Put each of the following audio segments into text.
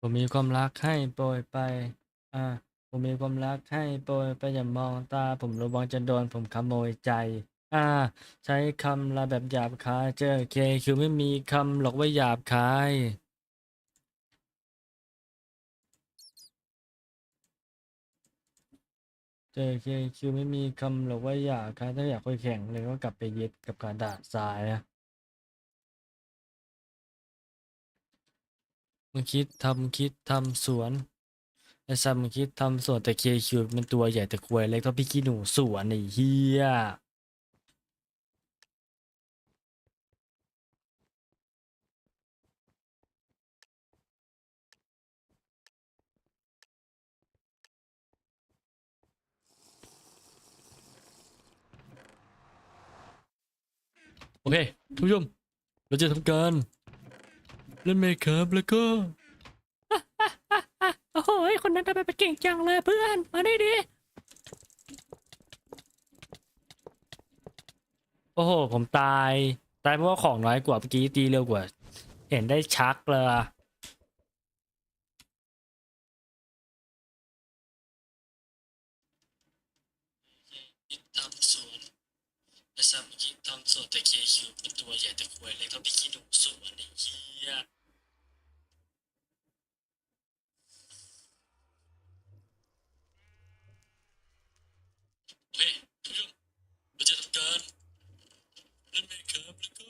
ผมมีความรักให้โปรยไป อ่า ผมมีความรักให้โปรยไปอย่ามองตา ผมระวังจะโดนผมขโมยใจ อ่า ใช้คำลาแบบหยาบคายเจอเคคือไม่มีคำหรอกว่าหยาบคายเจอเคคือไม่มีคำหรอกว่าหยาบคายถ้าอยากคุยแข่งเลยก็กลับไปเยึดกับกระดาษทรายอะ มึงคิดทำคิดทำสวนไอ้ซัมมึงคิดทำสวนแต่เคคิวมันตัวใหญ่แต่ควยเล็กเท่าพี่ขี้หนูสวนไอ้เหี้ยโอเคทุกผู้ชมเราจะทำกา รเล่นเมคอัพแล้วก็ โอ้โหคนนั้นทำไมเป็นเก่งจังเลยเพื่อน มานี่ดิโอ้โห ผมตาย ตายเพราะว่าของน้อยกว่าเมื่อกี้ตีเร็วกว่า เห็นได้ชักเลยอะทำสวนไอ้ซัมคิดทำ ส่วนแต่เคคิวเป็นตัวใหญ่แต่ควยเล็กเท่าพี่ขี้หนูสวนไอ้เหี้ยโอเคทุกผู้ชมเราจะทำการเล่นเมคอัพแล้วก็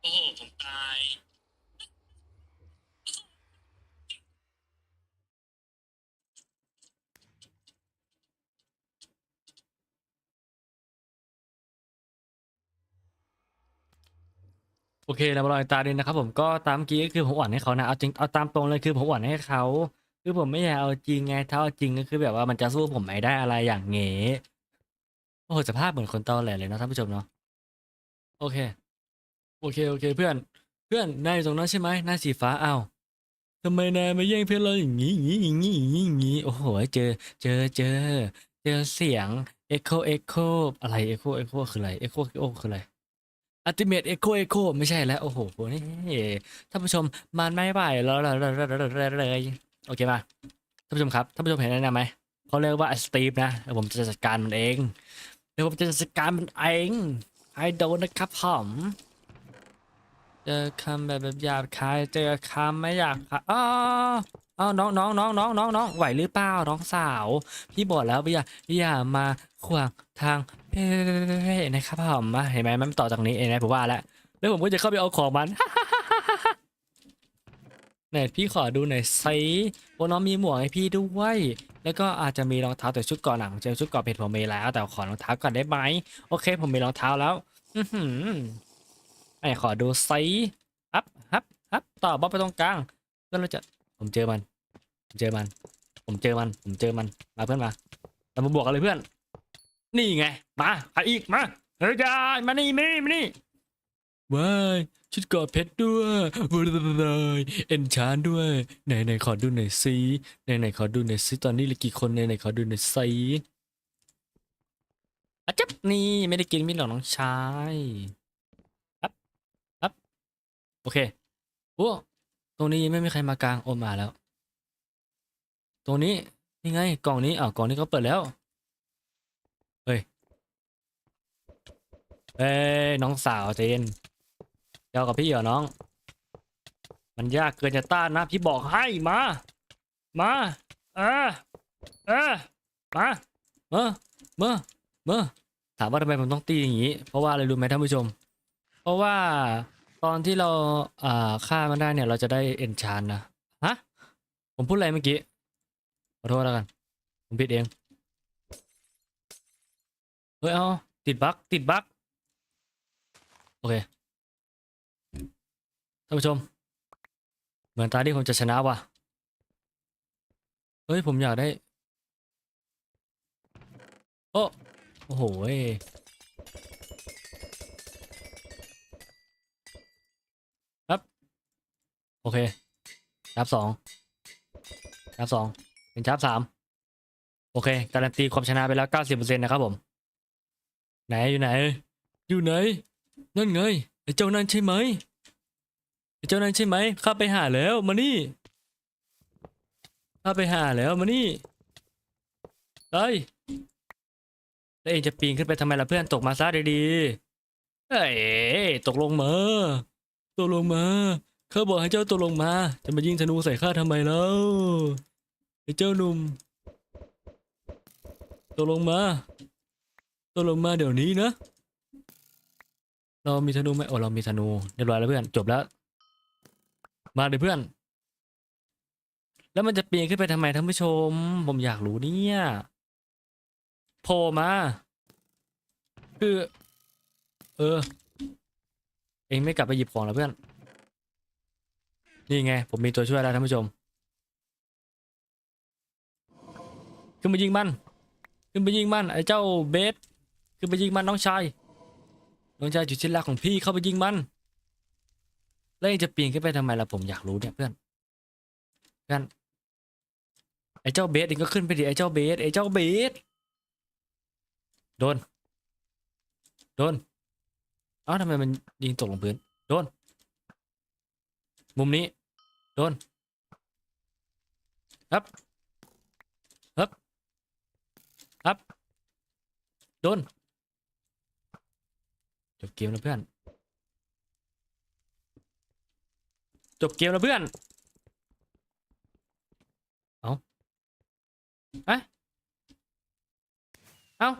โอ้โหผมตาย โอเคเรามาลองตาดินนะครับผมก็ตามกี้ก็คือผมอ่อนให้เขานะเอาจริงเอาตามตรงเลยคือผมอ่อนให้เขาคือผมไม่อยากเอาจริงไงถ้าเอาจริงก็คือแบบว่ามันจะสู้ผมไม่ได้อะไรอย่างเงี้โอ้โหสภาพเหมือนคนตอแหลเลยนะท่านผู้ชมเนาะโอเค โอเคโอเค เพื่อนเพื่อนนายอยู่ตรงนั้นใช่ไหมนายสีฟ้าเอ้าทำไมนายมาแย่งเพื่อนเราอย่างนี้อย่างนี้อย่างนี้อย่างนี้อย่างนี้โอ้โหเจอ เจอเจอ เจอเสียง Echo Echo อะไร Echo Echo คืออะไร Echo Echo คืออะไร อัติเมตเอโคเอโคไม่ใช่แล้ว โอ้โหนี่ท่านผู้ชมมันไม่ไหวแล้วเลยโอเคมาท่านผู้ชมครับท่านผู้ชมเห็นอะไรไหมเขาเรียกว่าสตีฟนะผมจะจัดการมันเองเดี๋ยวผมจะจัดการมันเองไอโดนนะครับผมเจอคำแบบแบบหยาบคายเจอคำไม่อยากค่ะอ๋ออ๋อน้องน้องน้องน้องน้องน้องไหวหรือเปล่าน้องสาว พี่บอกแล้วอย่าอย่ามาขวางทาง เฮ้ยนะครับผมมาเห็นไหมมันต่อจากนี้เองนะผมว่าแล้วแล้วผมก็จะเข้าไปเอาของมันเนี่ยพี่ขอดูหน่อยซิว่าน้องมีหมวกให้พี่ด้วย แล้วก็อาจจะมีรองเท้าแต่ชุดก่อนหนังเจอชุดก่อนเพจผมมีแล้ว แต่ขอรองเท้าก่อนได้ไหมโอเค ผมมีรองเท้าแล้ว อือหือไอ้ขอดูซิฮับฮับฮับต่อบล็อกไปตรงกลางแล้วเราจะผมเจอมันผมเจอมัน ผมเจอมัน ผมเจอมัน มาเพื่อนมาเรามาบวกกันเลยเพื่อน นี่ไง มาใครอีก มาเฮ้ยจ้ามานี่มานี่มานี่ว้ายชุดกอดเพชรด้วยว้ายเอ็นชานด้วย ไหนไหนขอดูหน่อยซิไหนไหนขอดูหน่อยซิตอนนี้เหลือกี่คนไหนไหนขอดูหน่อยซิอะจับนี่ไม่ได้กินมิตรหรอกน้องชายครับครับโอเคโอ้ตรงนี้ยังไม่มีใครมากลางโอมาแล้ว ตรงนี้นี่ไงกล่องนี้อ้าวกล่องนี้เขาเปิดแล้ว เอ้ยน้องสาวเจนเจ้ากับพี่เหรอน้อง มันยากเกินจะต้านนะ พี่บอกให้มา มาเออเออมาเมื่อเมื่อเมื่อถามว่าทำไมผมต้องตีอย่างนี้ เพราะว่าอะไรรู้ไหมท่านผู้ชม เพราะว่าตอนที่เราอ่าฆ่ามันได้เนี่ย เราจะได้เอนชานนะฮะผมพูดอะไรเมื่อกี้ขอโทษแล้วกัน ผมผิดเอง เฮ้ยเอาติดบั๊กติดบั๊ก โอเค ท่านผู้ชม เหมือนตาที่ผมจะชนะว่ะ เฮ้ย ผมอยากได้ โอ้โอ้โหเว้ยครับโอเคชับสองชับสองเป็นชับสามโอเค การันตีความชนะไปแล้ว90%นะครับผม ไหนอยู่ไหน อยู่ไหน นั่นไงไอ้เจ้านั่นใช่ไหมไอ้เจ้านั่นใช่ไหมข้าไปหาแล้วมานี่ข้าไปหาแล้วมานี่เฮ้ยแล้วเองจะปีนขึ้นไปทำไมล่ะเพื่อนตกมาซะดีๆเฮ้ยตกลงมาตกลงมาข้าบอกให้เจ้าตกลงมา จะมายิงธนูใส่ข้าทำไมแล้วไอ้เจ้าหนุ่มตกลงมาตกลงมาเดี๋ยวนี้นะ เรามีธนูไหมโอ้เรามีธนูเรียบร้อยแล้วเพื่อนจบแล้ว มาเลยเพื่อน แล้วมันจะปีนขึ้นไปทำไมท่านผู้ชม ผมอยากรู้เนี่ยโผล่มา คือ เออ เองไม่กลับไปหยิบของแล้วเพื่อน นี่ไง ผมมีตัวช่วยแล้วท่านผู้ชมขึ้นไปยิงมัน ขึ้นไปยิงมันไอ้เจ้าเบสขึ้นไปยิงมันน้องชาย น้องชายจุดชิ้นรักของพี่เข้าไปยิงมัน แล้วเองจะปีนขึ้นไปทำไมล่ะผมอยากรู้เนี่ยเพื่อนเพื่อนไอ้เจ้าเบสเองก็ขึ้นไปดิไอ้เจ้าเบสไอ้เจ้าเบสโดน โดนเอ้าทำไมมันยิงตกลงพื้นโดน มุมนี้ โดนครับครับครับโดน จบเกมแล้วเพื่อน จบเกมแล้วเพื่อน เอาเอะเอา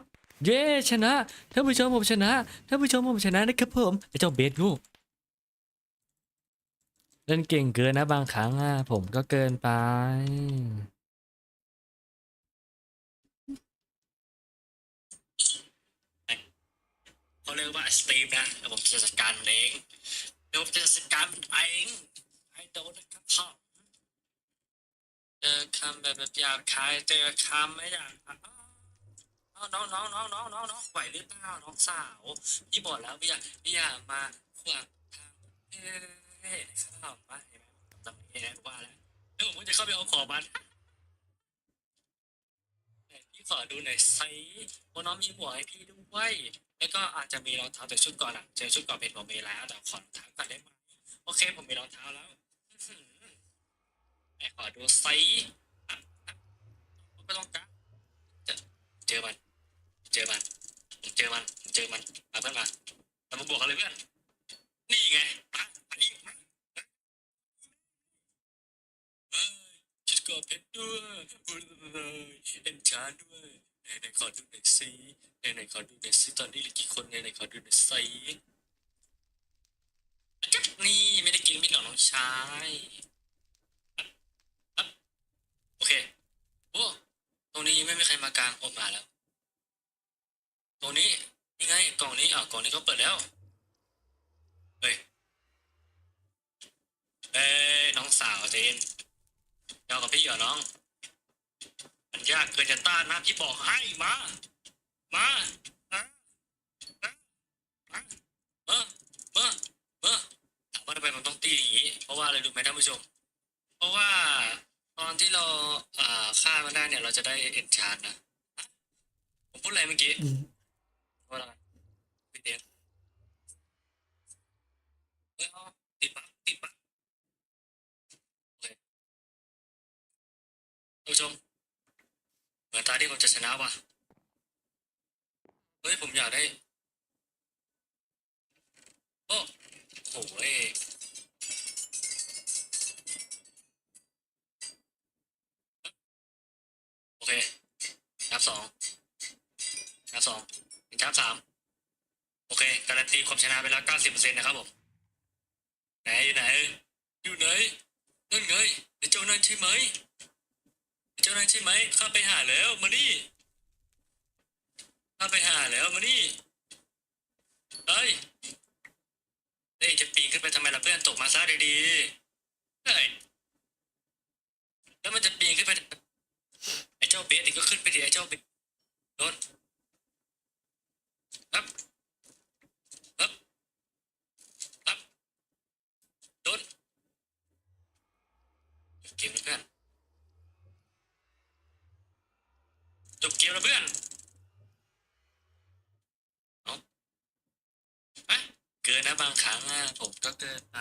เย้ชนะท่านผู้ชมผมชนะท่านผู้ชมผมชนะนะครับผมไอ้เจ้าเบสงูเล่นเก่งเกินนะบางครั้งอะผมก็เกินไป เขาเรียกว่าสตีฟนะเดี๋ยวผมจะจัดการมันเองเดี๋ยวผมจะจัดการมันเองให้โดนนะครับพ่อเจอคำแบบแบบหยาบคายเจอคำไม่อยากอ้าวน้องน้องน้องน้องน้องน้องไหวหรือเปล่าน้องสาวพี่บอกแล้วไม่อยากไม่อยากมาขวางทางเฮ้ยข้าวมาเห็นไหมตำนี้นะว่าแล้วเดี๋ยวผมจะเข้าไปเอาของมันไหนพี่ขอดูหน่อยสิว่าน้องมีหมวให้พี่ด้วย แล้วก็อาจจะมีรองเท้าแต่ชุดก่อนอะเจอชุดก่อนเป็นผมมีแล้วแต่ขอรองเท้าก่อนได้ไหมโอเคผมมีรองเท้าแล้วอื้อหือแม่ขอดูไซส์ไม่ต้องการเจอเจอมัน เจอมันเจอมันเจอมันมาเพื่อนมาเรามาบวกกันเลยเพื่อน นี่ไงมามานี่มาชุดก่อนเพชรด้วยเอ็นชาร์ด้วยไหนๆขอดูหน่อยสิไหนๆขอดูหน่อยสิตอนนี้เหลือกี่คนไหนๆขอดูหน่อยสิจับนี่ไม่ได้กินไม่หนอกน้องชายโอเคโอ้ตรงนี้ไม่มีใครมากลางออกมาแล้ว ตรงนี้ยังไงกล่องนี้อะกล่องนี้เขาเปิดแล้วเฮ้ยเอ้ยน้องสาวเจนเจ้ากับพี่เหรอน้อง มันยากเกินจะต้านนะพี่บอกให้มา มามามามามามามาถามว่าทำไมมันต้องตีอย่างนี้ เพราะว่าอะไรรู้ไหมท่านผู้ชม เพราะว่าตอนที่เราอ่าฆ่ามันได้เนี่ย เราจะได้เอ็นชานนะฮะผมพูดอะไรเมื่อกี้ว่าอะไรพี่เดียเฮ้ยติดปั๊บติดปั๊บโอเคท่านผู้ชม เหมือตาที่ผมจะชนะว่ะ เฮ้ย ผมอยากได้ โอ้โหเอ้โอเคนับสองนับสองเป็นนับสามโอเค การันตีความชนะไปแล้วเก้าสิบเปอร์เซ็นต์นะครับผม ไหนอยู่ไหน อยู่ไหน นั่นไงไอ้เจ้านั่นใช่ไหม เจ้านั่นใช่ไหมข้าไปหาแล้วมานี่ข้าไปหาแล้วมานี่เฮ้ยเฮ้ยจะปีนขึ้นไปทำไมล่ะเพื่อนตกมาซะดีๆเฮ้ยแล้วมันจะปีนขึ้นไปไอ้เจ้าเบสนี่ก็ขึ้นไปดิไอ้เจ้าเบสโดนครับครับครับโดนเกมแล้วเพื่อน ยวนะเพื่อนเอาเกินนะบางครั้งผมก็เกินไป